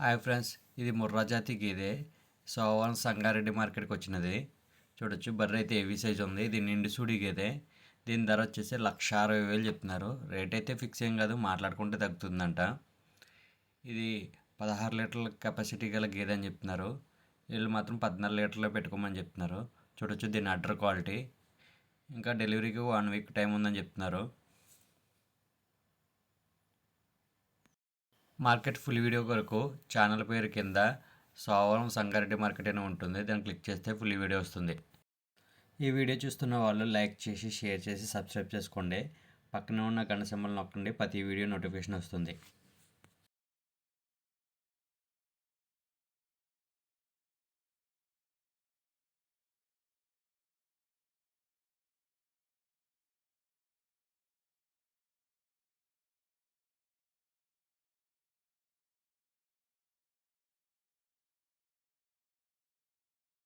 Hi friends ఇది ముర్రా జాతి గేదె. సోవన్ సంగారెడ్డి మార్కెట్కి వచ్చినది. చూడొచ్చు బర్రె అయితే ఏవి సైజ్ ఉంది. ఇది నిండు సూడి గేదె. దీని ధర వచ్చేసి లక్ష అరవై వేలు చెప్తున్నారు. రేట్ అయితే ఫిక్స్ ఏం కాదు మాట్లాడుకుంటే తగ్గుతుందంట. ఇది పదహారు లీటర్ల కెపాసిటీ గల గేదె అని చెప్తున్నారు. వీళ్ళు మాత్రం పద్నాలుగు లీటర్లో పెట్టుకోమని చెప్తున్నారు. చూడొచ్చు దీని అడ్డర్ క్వాలిటీ. ఇంకా డెలివరీకి వన్ వీక్ టైం ఉందని చెప్తున్నారు. మార్కెట్ ఫుల్ వీడియో కొరకు ఛానల్ పేరు కింద సోవరం సంగారెడ్డి మార్కెట్ అని ఉంటుంది. దాన్ని క్లిక్ చేస్తే ఫుల్ వీడియో వస్తుంది. ఈ వీడియో చూస్తున్న వాళ్ళు లైక్ చేసి షేర్ చేసి సబ్స్క్రైబ్ చేసుకోండి. పక్కన ఉన్న గంట సింబల్ నొక్కండి. ప్రతి వీడియో నోటిఫికేషన్ వస్తుంది.